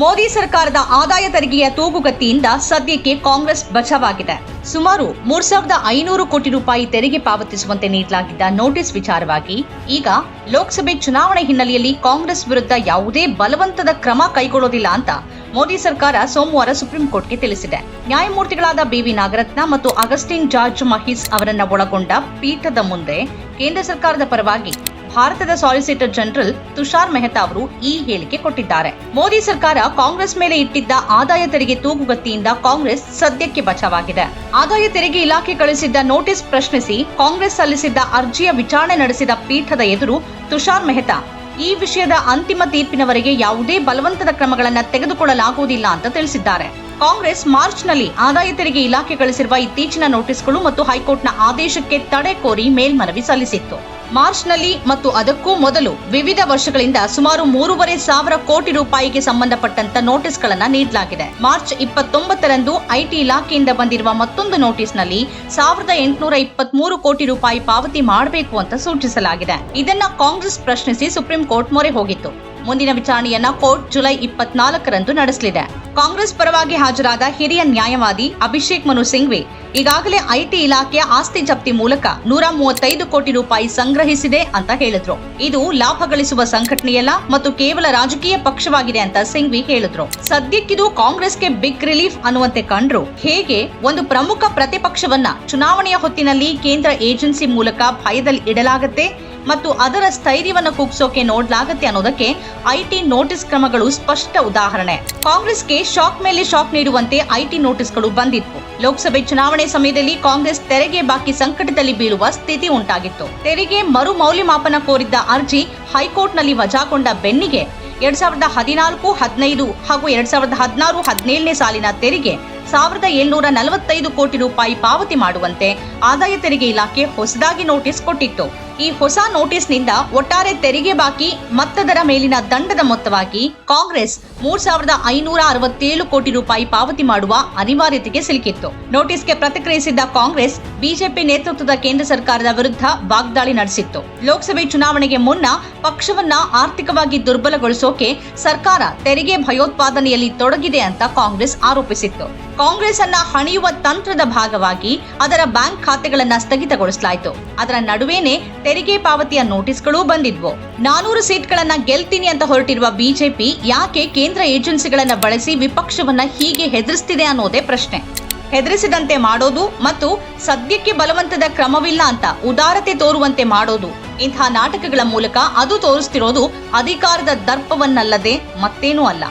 ಮೋದಿ ಸರ್ಕಾರದ ಆದಾಯ ತೆರಿಗೆಯ ತೂಗುಗತಿಯಿಂದ ಸದ್ಯಕ್ಕೆ ಕಾಂಗ್ರೆಸ್ ಬಚಾವಾಗಿದೆ. ಸುಮಾರು ಮೂರ್ ಸಾವಿರದ ಐನೂರು ಕೋಟಿ ರೂಪಾಯಿ ತೆರಿಗೆ ಪಾವತಿಸುವಂತೆ ನೀಡಲಾಗಿದ್ದ ನೋಟಿಸ್ ವಿಚಾರವಾಗಿ ಈಗ ಲೋಕಸಭೆ ಚುನಾವಣೆ ಹಿನ್ನೆಲೆಯಲ್ಲಿ ಕಾಂಗ್ರೆಸ್ ವಿರುದ್ಧ ಯಾವುದೇ ಬಲವಂತದ ಕ್ರಮ ಕೈಗೊಳ್ಳೋದಿಲ್ಲ ಅಂತ ಮೋದಿ ಸರ್ಕಾರ ಸೋಮವಾರ ಸುಪ್ರೀಂ ಕೋರ್ಟ್ಗೆ ತಿಳಿಸಿದೆ. ನ್ಯಾಯಮೂರ್ತಿಗಳಾದ ಬಿವಿ ನಾಗರತ್ನ ಮತ್ತು ಅಗಸ್ಟಿನ್ ಜಾರ್ಜ್ ಮಹಿಸ್ ಅವರನ್ನ ಒಳಗೊಂಡ ಪೀಠದ ಮುಂದೆ ಕೇಂದ್ರ ಸರ್ಕಾರದ ಪರವಾಗಿ ಭಾರತದ ಸಾಲಿಸಿಟರ್ ಜನರಲ್ ತುಷಾರ್ ಮೆಹ್ತಾ ಅವರು ಈ ಹೇಳಿಕೆ ಕೊಟ್ಟಿದ್ದಾರೆ. ಮೋದಿ ಸರ್ಕಾರ ಕಾಂಗ್ರೆಸ್ ಮೇಲೆ ಇಟ್ಟಿದ್ದ ಆದಾಯ ತೆರಿಗೆ ತೂಗುಗತ್ತಿಯಿಂದ ಕಾಂಗ್ರೆಸ್ ಸದ್ಯಕ್ಕೆ ಬಚಾವಾಗಿದೆ. ಆದಾಯ ತೆರಿಗೆ ಇಲಾಖೆ ಕಳಿಸಿದ್ದ ನೋಟಿಸ್ ಪ್ರಶ್ನಿಸಿ ಕಾಂಗ್ರೆಸ್ ಸಲ್ಲಿಸಿದ್ದ ಅರ್ಜಿಯ ವಿಚಾರಣೆ ನಡೆಸಿದ ಪೀಠದ ಎದುರು ತುಷಾರ್ ಮೆಹ್ತಾ, ಈ ವಿಷಯದ ಅಂತಿಮ ತೀರ್ಪಿನವರೆಗೆ ಯಾವುದೇ ಬಲವಂತದ ಕ್ರಮಗಳನ್ನು ತೆಗೆದುಕೊಳ್ಳಲಾಗುವುದಿಲ್ಲ ಅಂತ ತಿಳಿಸಿದ್ದಾರೆ. ಕಾಂಗ್ರೆಸ್ ಮಾರ್ಚ್ನಲ್ಲಿ ಆದಾಯ ತೆರಿಗೆ ಇಲಾಖೆ ಕಳಿಸಿರುವ ಇತ್ತೀಚಿನ ನೋಟಿಸ್ಗಳು ಮತ್ತು ಹೈಕೋರ್ಟ್ನ ಆದೇಶಕ್ಕೆ ತಡೆ ಕೋರಿ ಮೇಲ್ಮನವಿ ಸಲ್ಲಿಸಿತ್ತು. ಮಾರ್ಚ್ನಲ್ಲಿ ಮತ್ತು ಅದಕ್ಕೂ ಮೊದಲು ವಿವಿಧ ವರ್ಷಗಳಿಂದ ಸುಮಾರು ಮೂರುವರೆ ಸಾವಿರ ಕೋಟಿ ರೂಪಾಯಿಗೆ ಸಂಬಂಧಪಟ್ಟಂತ ನೋಟಿಸ್ಗಳನ್ನು ನೀಡಲಾಗಿದೆ. ಮಾರ್ಚ್ ಇಪ್ಪತ್ತೊಂಬತ್ತರಂದು ಐಟಿ ಇಲಾಖೆಯಿಂದ ಬಂದಿರುವ ಮತ್ತೊಂದು ನೋಟಿಸ್ನಲ್ಲಿ ಸಾವಿರದ ಎಂಟುನೂರ ಕೋಟಿ ರೂಪಾಯಿ ಪಾವತಿ ಮಾಡಬೇಕು ಅಂತ ಸೂಚಿಸಲಾಗಿದೆ. ಇದನ್ನ ಕಾಂಗ್ರೆಸ್ ಪ್ರಶ್ನಿಸಿ ಸುಪ್ರೀಂ ಕೋರ್ಟ್ ಮೊರೆ ಹೋಗಿತ್ತು. ಮುಂದಿನ ವಿಚಾರಣೆಯನ್ನ ಕೋರ್ಟ್ ಜುಲೈ ಇಪ್ಪತ್ನಾಲ್ಕರಂದು ನಡೆಸಲಿದೆ. ಕಾಂಗ್ರೆಸ್ ಪರವಾಗಿ ಹಾಜರಾದ ಹಿರಿಯ ನ್ಯಾಯವಾದಿ ಅಭಿಷೇಕ್ ಮನು ಸಿಂಘ್ವಿ ಈಗಾಗಲೇ ಐಟಿ ಇಲಾಖೆಯ ಆಸ್ತಿ ಜಪ್ತಿ ಮೂಲಕ ನೂರ ಮೂವತ್ತೈದು ಕೋಟಿ ರೂಪಾಯಿ ಸಂಗ್ರಹಿಸಿದೆ ಅಂತ ಹೇಳಿದ್ರು. ಇದು ಲಾಭ ಗಳಿಸುವ ಸಂಘಟನೆಯಲ್ಲ ಮತ್ತು ಕೇವಲ ರಾಜಕೀಯ ಪಕ್ಷವಾಗಿದೆ ಅಂತ ಸಿಂಘ್ವಿ ಹೇಳಿದ್ರು. ಸದ್ಯಕ್ಕಿದು ಕಾಂಗ್ರೆಸ್ಗೆ ಬಿಗ್ ರಿಲೀಫ್ ಅನ್ನುವಂತೆ ಕಂಡ್ರು. ಹೇಗೆ? ಒಂದು ಪ್ರಮುಖ ಪ್ರತಿಪಕ್ಷವನ್ನ ಚುನಾವಣೆಯ ಹೊತ್ತಿನಲ್ಲಿ ಕೇಂದ್ರ ಏಜೆನ್ಸಿ ಮೂಲಕ ಭಯದಲ್ಲಿ ಇಡಲಾಗತ್ತೆ? ಮತ್ತು ಅದರ ಸ್ಥೈರ್ಯವನ್ನು ಕುಗ್ಸೋಕೆ ನೋಡ್ಲಾಗತ್ತೆ ಅನ್ನೋದಕ್ಕೆ ಐಟಿ ನೋಟಿಸ್ ಕ್ರಮಗಳು ಸ್ಪಷ್ಟ ಉದಾಹರಣೆ. ಕಾಂಗ್ರೆಸ್ಗೆ ಶಾಕ್ ಮೇಲೆ ಶಾಕ್ ನೀಡುವಂತೆ ಐಟಿ ನೋಟಿಸ್ಗಳು ಬಂದಿತ್ತು ಲೋಕಸಭೆ ಚುನಾವಣೆ ಸಮಯದಲ್ಲಿ ಕಾಂಗ್ರೆಸ್ ತೆರಿಗೆ ಬಾಕಿ ಸಂಕಟದಲ್ಲಿ ಬೀಳುವ ಸ್ಥಿತಿ ಉಂಟಾಗಿತ್ತು. ತೆರಿಗೆ ಮರು ಮೌಲ್ಯಮಾಪನ ಕೋರಿದ್ದ ಅರ್ಜಿ ಹೈಕೋರ್ಟ್ನಲ್ಲಿ ವಜಾಗೊಂಡ ಬೆನ್ನಿಗೆ ಎರಡ್ ಸಾವಿರದ ಹದಿನಾಲ್ಕು, ಹದಿನೈದು ಹಾಗೂ ಎರಡ್ ಸಾವಿರದ ಹದಿನಾರು, ಹದಿನೇಳನೇ ಸಾಲಿನ ತೆರಿಗೆ ಸಾವಿರದ ಏಳ್ನೂರ ನಲವತ್ತೈದು ಕೋಟಿ ರೂಪಾಯಿ ಪಾವತಿ ಮಾಡುವಂತೆ ಆದಾಯ ತೆರಿಗೆ ಇಲಾಖೆ ಹೊಸದಾಗಿ ನೋಟಿಸ್ ಕೊಟ್ಟಿತ್ತು. ಈ ಹೊಸ ನೋಟಿಸ್ನಿಂದ ಒಟ್ಟಾರೆ ತೆರಿಗೆ ಬಾಕಿ ಮತ್ತದರ ಮೇಲಿನ ದಂಡದ ಮೊತ್ತವಾಗಿ ಕಾಂಗ್ರೆಸ್ ಮೂರ್ ಸಾವಿರದ ಐನೂರ ಅರವತ್ತೇಳು ಕೋಟಿ ರೂಪಾಯಿ ಪಾವತಿ ಮಾಡುವ ಅನಿವಾರ್ಯತೆಗೆ ಸಿಲುಕಿತ್ತು. ನೋಟಿಸ್ಗೆ ಪ್ರತಿಕ್ರಿಯಿಸಿದ್ದ ಕಾಂಗ್ರೆಸ್, ಬಿಜೆಪಿ ನೇತೃತ್ವದ ಕೇಂದ್ರ ಸರ್ಕಾರದ ವಿರುದ್ಧ ವಾಗ್ದಾಳಿ ನಡೆಸಿತ್ತು. ಲೋಕಸಭೆ ಚುನಾವಣೆಗೆ ಮುನ್ನ ಪಕ್ಷವನ್ನ ಆರ್ಥಿಕವಾಗಿ ದುರ್ಬಲಗೊಳಿಸೋಕೆ ಸರ್ಕಾರ ತೆರಿಗೆ ಭಯೋತ್ಪಾದನೆಯಲ್ಲಿ ತೊಡಗಿದೆ ಅಂತ ಕಾಂಗ್ರೆಸ್ ಆರೋಪಿಸಿತ್ತು. ಕಾಂಗ್ರೆಸ್ ಅನ್ನ ಹಣಿಯುವ ತಂತ್ರದ ಭಾಗವಾಗಿ ಅದರ ಬ್ಯಾಂಕ್ ಖಾತೆಗಳನ್ನ ಸ್ಥಗಿತಗೊಳಿಸಲಾಯಿತು. ಅದರ ನಡುವೆನೆ ತೆರಿಗೆ ಪಾವತಿಯ ನೋಟಿಸ್ಗಳೂ ಬಂದಿದ್ವು. ನಾನೂರು ಸೀಟ್ಗಳನ್ನ ಗೆಲ್ತೀನಿ ಅಂತ ಹೊರಟಿರುವ ಬಿಜೆಪಿ ಯಾಕೆ ಕೇಂದ್ರ ಏಜೆನ್ಸಿಗಳನ್ನ ಬಳಸಿ ವಿಪಕ್ಷವನ್ನ ಹೀಗೆ ಹೆದರಿಸ್ತಿದೆ ಅನ್ನೋದೇ ಪ್ರಶ್ನೆ. ಹೆದರಿಸಿದಂತೆ ಮಾಡೋದು ಮತ್ತು ಸದ್ಯಕ್ಕೆ ಬಲವಂತದ ಕ್ರಮವಿಲ್ಲ ಅಂತ ಉದಾರತೆ ತೋರುವಂತೆ ಮಾಡೋದು. ಇಂತಹ ನಾಟಕಗಳ ಮೂಲಕ ಅದು ತೋರಿಸ್ತಿರೋದು ಅಧಿಕಾರದ ದರ್ಪವನ್ನಲ್ಲದೆ ಮತ್ತೇನೂ ಅಲ್ಲ.